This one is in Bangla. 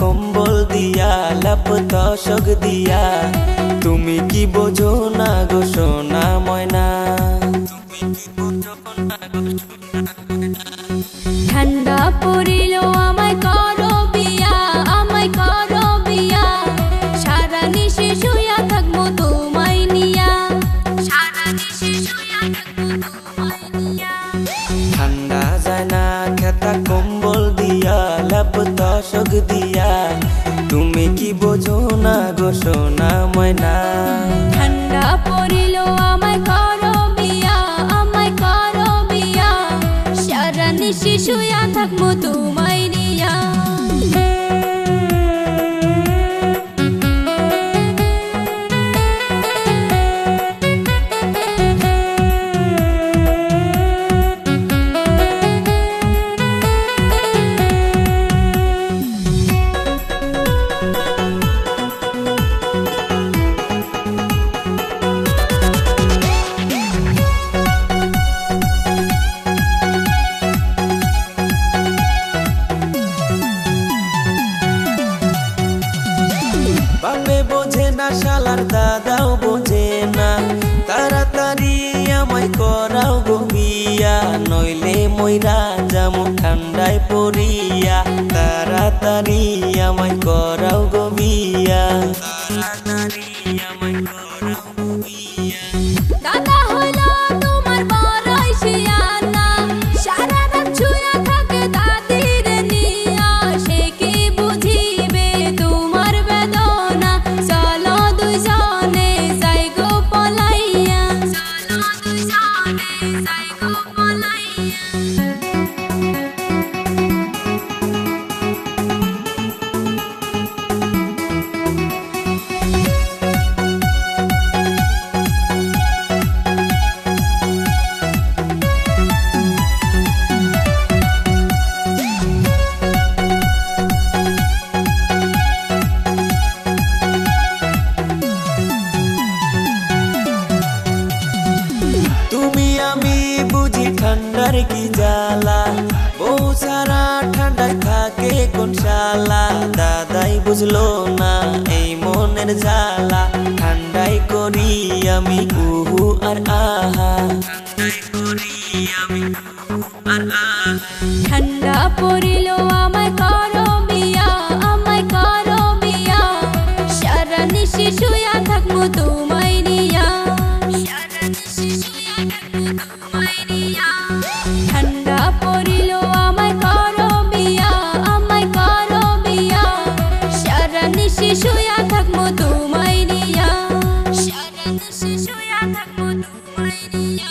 কম্বল দিয়া লাপ তসক দিয়া। তুমি কি বোঝো সোনা ময়না। ঠান্ডা পড়িল, আমায় করো বিয়া আমায় করো বিয়া সারা নিশি শুয়া থাকব তোমায় বাপে বোঝে না, শালার দাদাও বোঝে না। তাড়াতাড়ি আমায় করাও গো নইলে ময়রা যামু ঠান্ডায় পড়িয়া। তাড়াতাড়ি আমায় করাও গো তাড়াতাড়ি আমায় করাও গো দাদা হলো ঠান্ডার কি জ্বালা বউ সারা ঠান্ডায় থাকে কোন শালা দাদাই বুঝলো না এই মনের আর আহা ঠান্ডাই করি আমি উহু আর আহা ঠান্ডা পড়িল ঠান্ডা পড়িল, আমায় কর বিয়া আমায় কর বিয়া সারা নিশি শুয়া থাকব তোমায় নিয়া। সারা নিশি শুয়া থাকব তোমায় নিয়া।